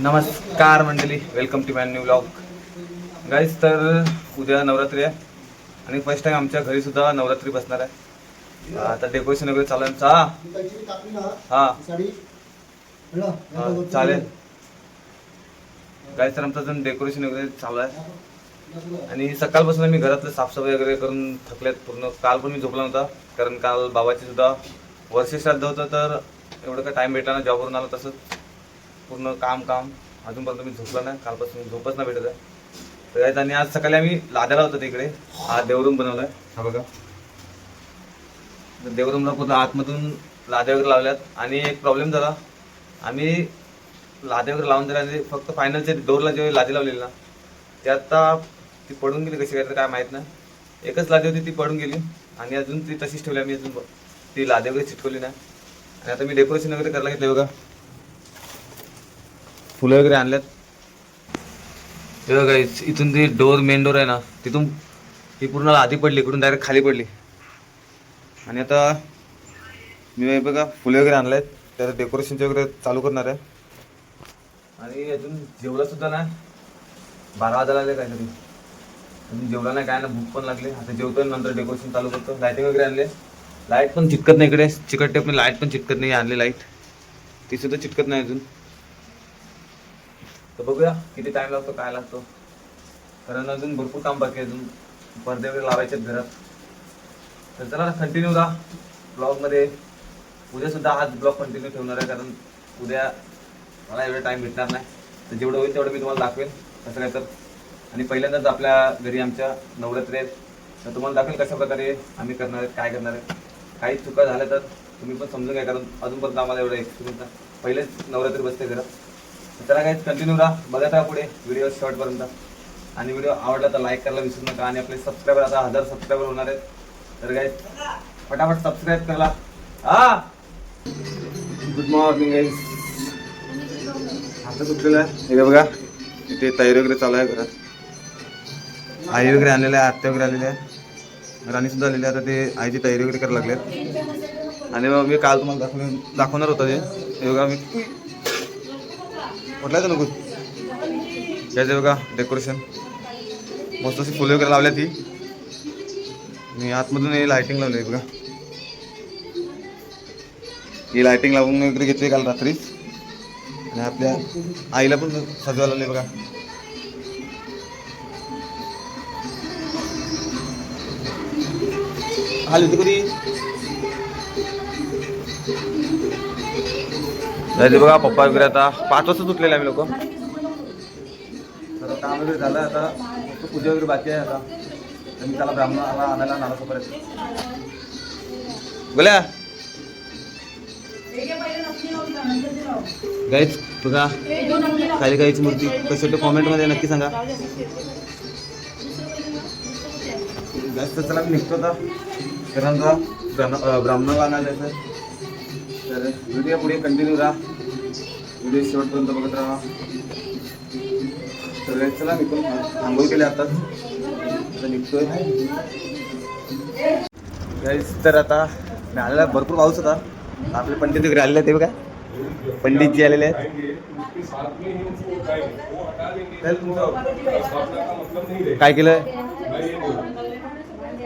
नमस्कार मंडळी welcome to my new blog guys तर उद्या नवरात्री आहे आणि फर्स्ट टाइम आमच्या घरी सुद्धा नवरात्री बसणार आहे. आता डेकोरेशन वगैरे चालू आहे हा. हा. चालेल. गाईज तर आमचं अजून डेकोरेशन वगैरे चालू आहे. आणि सकाळपासून आम्ही घरातलं साफसफाई वगैरे करून थकल्यात पूर्ण. काल पण मी झोपला नव्हता कारण काल बाबाची सुद्धा वर्ष श्राद्ध होतं तर एवढं काय टाईम भेटला ना जॉबवरून आलं तसंच. पूर्ण काम काम. अजूनपर्यंत मी झोपला नाही. कालपासून झोपच नाही भेटत आहे. तर आणि आज सकाळी आम्ही लाद्याला होतो तिकडे. हा देवरूम बनवलाय हा बघा. तर देवरूमला पूर्ण आतमधून लाद्या वगैरे लावल्यात. आणि एक प्रॉब्लेम झाला. आम्ही लाद्या वगैरे लावून दिला आणि फक्त फायनलच्या डोरला जेव्हा लादी लावलेली ना ते आता ती पडून गेली कशी काय तर काय माहीत नाही. एकच लादी होती ती पडून गेली. आणि अजून ती तशीच ठेवली आम्ही अजून. ती लादी वगैरे चिटकवली नाही. आणि आता मी डेकोरेशन वगैरे करायला घेतलं बघा. फुलं वगैरे आणल्यात. बघा इथून ती डोर मेन डोर आहे ना तिथून ही पूर्ण आधी पडली इकडून डायरेक्ट खाली पडली. आणि आता मी बघा फुले वगैरे आणलेत त्याचं डेकोरेशनचे वगैरे चालू करणार आहे. आणि अजून जेवला सुद्धा नाही बारा वाजायला लागले काहीतरी. अजून जेवला नाही काय ना भूक पण लागली. आता जेवतो नंतर डेकोरेशन चालू करतो. लायटिंग वगैरे आणले. लाइट पण चिटकत नाही इकडे. चिकट पण लाइट पण चिटकत नाही आणली लाइट ती सुद्धा चिटकत नाही अजून. तर बघूया किती टाइम लागतो काय लागतो. कारण अजून भरपूर काम बाकी अजून पडदे वगैरे लावायचे घरात. तर चला कंटिन्यू राहा ब्लॉगमध्ये उद्या सुद्धा हाच ब्लॉग कंटिन्यू ठेवणार आहे कारण उद्या मला एवढा टाइम भेटणार नाही. तर जेवढं होईल तेवढं मी तुम्हाला दाखवेन कसं काय तर. आणि पहिल्यांदाच आपल्या घरी आमच्या नवरात्री आहेत. तर तुम्हाला दाखवेल कशा प्रकारे आम्ही करणार आहेत काय करणार आहेत. काही चुका झाल्या तर तुम्ही पण समजून घ्या कारण अजूनपर्यंत आम्हाला एवढं एक्सपिरियन्स पहिलेच नवरात्री बसते घरात. चला काहीच कंटिन्यू राहा. बघत राहा पुढे व्हिडिओ शॉर्टपर्यंत आणि व्हिडिओ आवडला तर लाईक करायला विसरू नका. आणि आपले सबस्क्रायबर आता हजार सबस्क्रायबर होणार आहेत. तर काय फटाफट सबस्क्राईब करा. हा! गुड मॉर्निंग गाईज आता सुटलेलं आहे? हे बघा. इथे तयारी वगैरे चालू आहे घरात. आई वगैरे आलेले आहे आत्या वगैरे आलेले आहे राणी सुद्धा आलेली आहे. आता ते आईची तयारी वगैरे करायला लागलेत. आणि मग मी काल तुम्हाला दाखवून दाखवणार होतं ते. हे बघा मी म्हटलं तर नको? त्याचे बघा डेकोरेशन मस्त अशी फुले वगैरे लावल्या ती मी आतमधून हे लायटिंग लावली बघा. ही लायटिंग लावून वगैरे घेतली काल रात्रीच आणि आपल्या आईला पण सजवायला लावली बघा. हाल होती कधी? झाले बघा पप्पा वगैरे आता पाच वाजता सुटलेले आम्ही लोक. काम वगैरे झालं आता पूजा वगैरे बाकी आहे आता. आणि त्याला ब्राह्मणाला आणायला नाला आहे. बोल्या गाईच बघा खाली गाईची मूर्ती कशी वाटते? कॉमेंटमध्ये नक्की सांगा. गाईच तर चला मी निघतो आता. कारण ब्राह्मण ब्राह्मणाला आणायला जायचं झाले. व्हिडिओ पुढे कंटिन्यू राहा व्हिडिओ शेवटपर्यंत बघत राहा. तर चला मी पण आंघोळ केले आताच आता निघतोय. गाईस तर आता मी आलेला भरपूर पाऊस होता. आपले पंडित वगैरे आलेले आहेत ते बघा. पंडितजी आलेले आहेत. काय काय केलं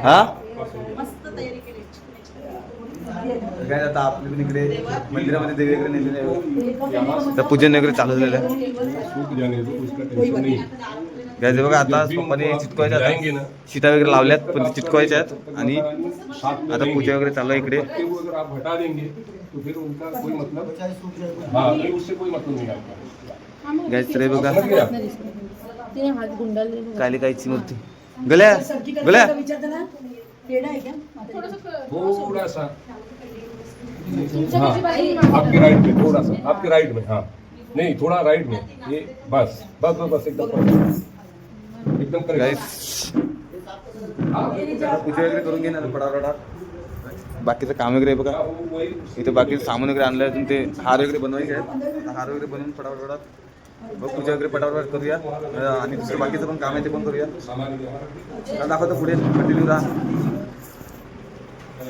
हा? काय आता आपली पण इकडे मंदिरामध्ये देवी वगैरे नेलेले आहे. तर पूजन वगैरे चालू झालेलं आहे. है घ्यायचे बघा आता पप्पाने चिटकवायच्या ना. सीता वगैरे लावल्यात पण ते चिटकवायच्या आहेत. आणि आता पूजा वगैरे चालू आहे इकडे. हाँ गॅस रे बघा काली कायची मूर्ती. गल्या गल्या. थोड़ा सा हाँ. आपके राइट में थोड़ा सा आपके राइट में हाँ. नहीं थोड़ा राइट में. ये बस. बस बस बस एकदम. एकदम पूजा वगैरे करून घेणार बाकीचं काम वगैरे बघा. इथे बाकीचं सामान वगैरे आणलं अजून ते हार वगैरे बनवायचे आहेत. आता हार वगैरे बनवून पटापट मग पूजा वगैरे पटापट करूया. आणि दुसरं बाकीचं पण काम आहे ते पण करूया. आता दाखवतो पुढे. कंटिन्यू राहा.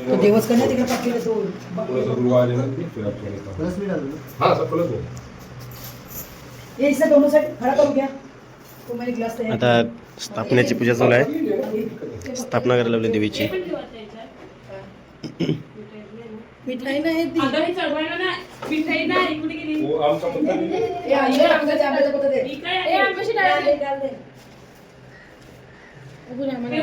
तो दिवस करणे तिकडे पाठवले तो थोड़ा सा रुआ लेना फिर आप थोड़ा सा हाँ सब प्लस में ये इससे दोनों साइड खड़ा करो क्या तो मैंने ग्लास तैयार आता स्थापनेची पूजा चालू आहे. स्थापना करायला लावली देवीची. मिठाई नाही ती. मिठाई नाही. कुठे गेली? का पत्ता दे इकडे ए, डाळ दे. आम्हाला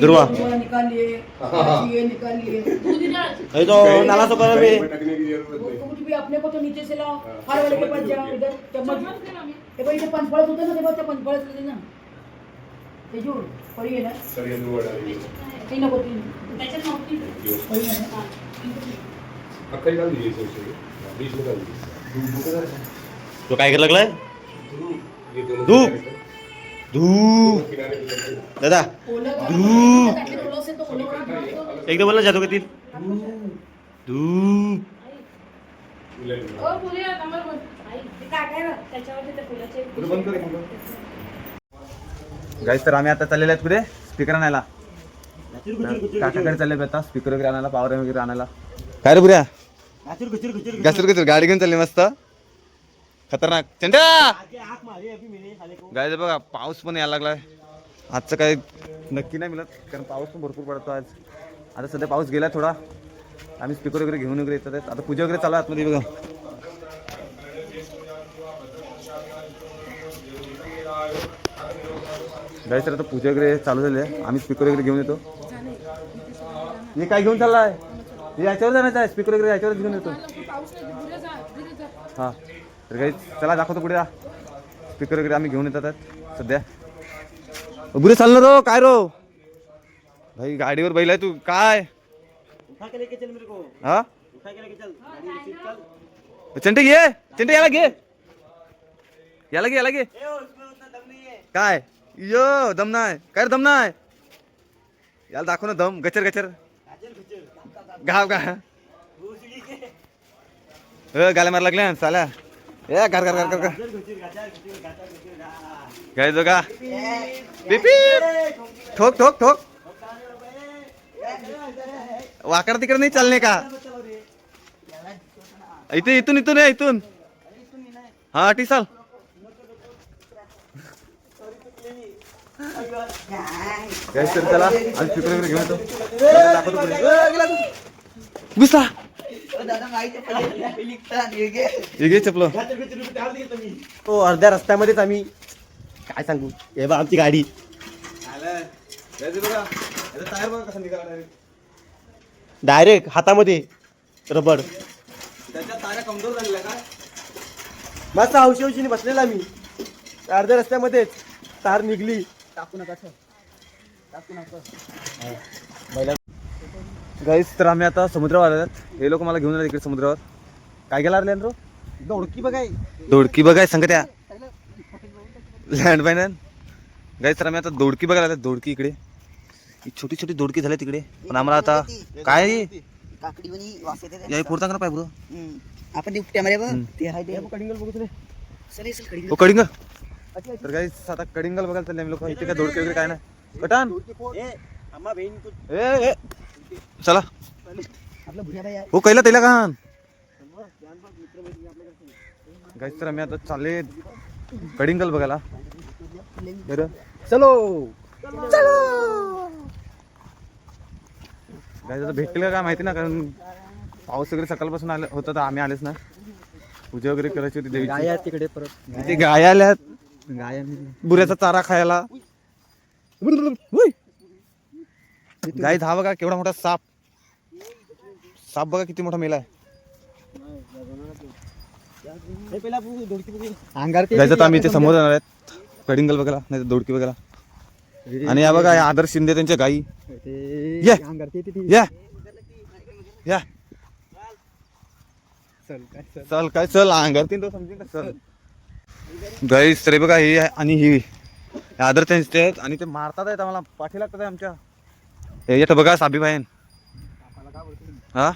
दुर्वा। दुर्वा निकाल लिए ये निकाल लिए दूध इधर ये तो नाला तो कर तो कुछ भी अपने को तो नीचे से लाओ हर वाले के पास जाओ इधर चम्मच चम्मच दे ना. हे होतं ना तेव्हा त्या पंचफळच दे ना. ते जोड पडी आहे ना सर ये दुआ डालिए ते नको ती त्याच्यात नव्हती. पडी आहे ना. अक्का डाल दीजिए इसे उसे बीच में डाल दीजिए तो काय करायला लागलाय? ये दोनों धूप। धूप। दादा. धूप. टाकले ओलं असेल तर ओलं करून एकदा बोलला जातो का ती धूप गाईस तर आम्ही आता चाललेले आहेत कुठे? स्पीकर आणायला. काकाकडे चालले आता. स्पीकर वगैरे आणायला पावर वगैरे आणायला. काय रे घसर घसर. गाडी घेऊन चालली मस्त. खतरनाक. चंद्या! गाय बघा पाऊस पण यायला लागलाय. आजचं काय नक्की नाही मिळत कारण पाऊस पण भरपूर पडतो आज. आता सध्या पाऊस गेला थोडा. आम्ही स्पीकर वगैरे घेऊन वगैरे येतात आता पूजा वगैरे चालू आतमध्ये बघा. गाय तर आता पूजा वगैरे चालू झाली आहे. आम्ही स्पीकर वगैरे घेऊन येतो. हे काय घेऊन चाललाय? याच्यावर जाण्याचं आहे. स्पीकर वगैरे याच्यावर घेऊन येतो. हां. तर काही चला दाखवतो पुढे स्पीकर वगैरे आम्ही घेऊन येतात. सध्या. बुरे चालणार रो काय रो? भाई गाडीवर बैल आहे तू. काय? हा? चंटे घे. चंटे याला घे. याला घे याला घे. काय? यो दम नाही. काय दम नाही? याला दाखव ना दम. गचर गचर. गाव का अ गाल्या मार लागल्या. चाल्या. ए घर घर घर घर काय जो का? पिपी ठोक ठोक ठोक. वाकड तिकडे नाही चालणे का? इथे इथून इथून आहे इथून. हा टी चाल. काय सर त्याला आणि वगैरे घेऊन येतो. घुसला. हे चपलं. तो अर्ध्या रस्त्यामध्येच आम्ही. काय सांगू? हे बा आमची गाडी. डायरेक्ट हातामध्ये का मस्त हौशी हौशीने बसलेला मी. अर्ध्या रस्त्यामध्येच तार निघली. टाकू नका टाकू नका. गाईस तर आम्ही आता समुद्रावर आलेत हे लोक मला घेऊन आले इकडे समुद्रावर. काय गेला रे रो दोडकी बघाय. दोडकी बघाय सांग त्या लँड बाय गाईस तर आम्ही आता दोडकी बघायला आलो दोडकी इकडे. ही छोटी छोटी दोडकी झाली तिकडे. पण आम्हाला आता काय? काकडी फोडता का पाय ब्रो आपण ते कडिंगल तर गाईस आता कडिंगल बघायला चालले आम्ही लोक. इथे काय दोडकी वगैरे काय नाही. कटान. ए ए. चला. हो कैला त्याला का गाईस तर आम्ही आता चालले कडिंगल बघायला बरं चलो। गाईस आता भेटतील का काय माहिती ना कारण पाऊस वगैरे सकाळपासून आलं होतं तर आम्ही आलेच ना. पूजा वगैरे करायची होती देवीची. तिकडे परत. ते गाय आल्यात गाय बुऱ्याचा चारा खायला. गाय हा बघा केवढा मोठा साप. साप बघा किती मोठा मेला गायचं तर आम्ही इथे समोर जाणार आहेत. कडिंगल बघायला नाही तर दोडकी बघायला. आणि या बघा या आदर्श शिंदे त्यांच्या गाई. ये. या. या. चल काय चल. अंगारतीन तो समजेल का चल. गाईस बघा ही आहे आणि ही. आदर त्यांचे आहेत आणि ते मारतात आहेत आम्हाला. पाठी लागतात आहे आमच्या. हे येतं बघा साबी भाईन हा?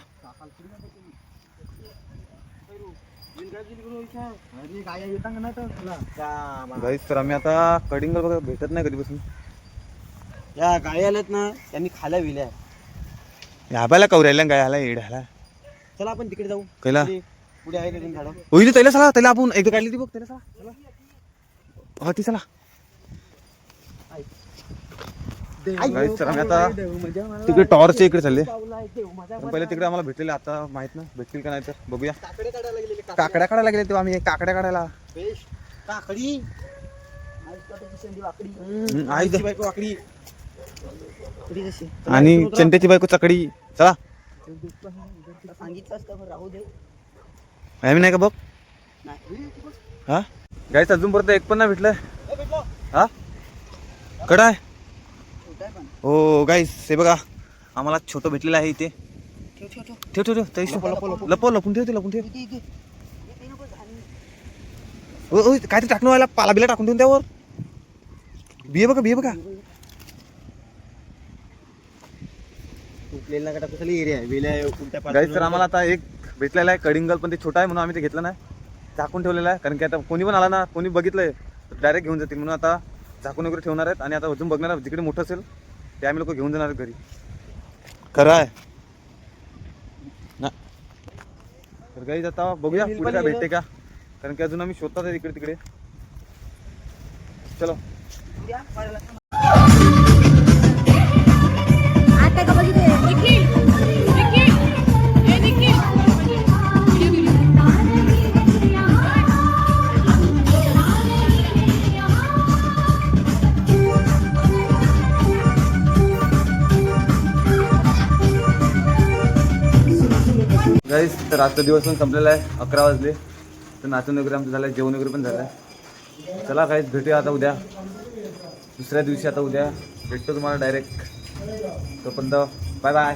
गाईस तर आम्ही आता कडिंग बघा भेटत नाही कधीपासून. या गाय आल्यात ना त्यांनी खाल्या विल्या ह्याबायला कवऱ्याला गायला येड्याला चला आपण तिकडे जाऊ. कैला? पुढे- आहे का झाडं? होईल त्याला चला त्याला आपण एकदा काढली ती बघ त्याला चला. हा ती चला Guys, तर आम्ही आता तिकडे टॉवरच्या इकडे चालले. पण पहिले तिकडे आम्हाला भेटलेले आता माहीत ना भेटतील का नाही तर बघूया. काकड्या काढायला गेले तेव्हा आम्ही काकड्या काढायला. काकडी. हम्म, आणि चंट्याची बायको चकडी. चला. सांगितलं असतं पण राहू दे. आम्ही नाही का बघ? हा? गाईस अजून परत एक पण नाही भेटलंय हा? कडा आहे हो गाईस हे बघा. आम्हाला छोटं भेटलेलं आहे इथे. ठेव ठेव ठेव. तैश लपव लपून ठेव ते लपून ठेव. ओ, ओ, काय ते टाकणं व्हायला पाला बिला टाकून ठेवून त्यावर. बिये बघा बिये बघा. तुटलेला नका टाकू एरिया आहे? वेल्या उलट्या गाईस तर आम्हाला आता एक भेटलेला आहे कडिंगल पण ते छोटा आहे म्हणून आम्ही ते घेतलं नाही झाकून ठेवलेलं आहे कारण की आता कोणी पण आला ना कोणी बघितलंय तर डायरेक्ट घेऊन जातील. म्हणून आता झाकून वगैरे ठेवणार आहेत आणि आता अजून बघणार आहे, जिकडे मोठं असेल. ते आम्ही लोक घेऊन जाणार घरी. खरं आहे ना. तर गाईज आता बघूया पुढे काय भेटते का. कारण की अजून आम्ही शोधतात आहे इकडे तिकडे. चलो. आता का बघितले? गाईस तर आजचा दिवस पण संपलेला आहे. अकरा वाजले. तर नाचून वगैरे आमचं झालं जेवण वगैरे पण झालं आहे चला काहीच भेटूया आता उद्या. दुसऱ्या दिवशी आता उद्या. भेटतो तुम्हाला डायरेक्ट तोपर्यंत बाय बाय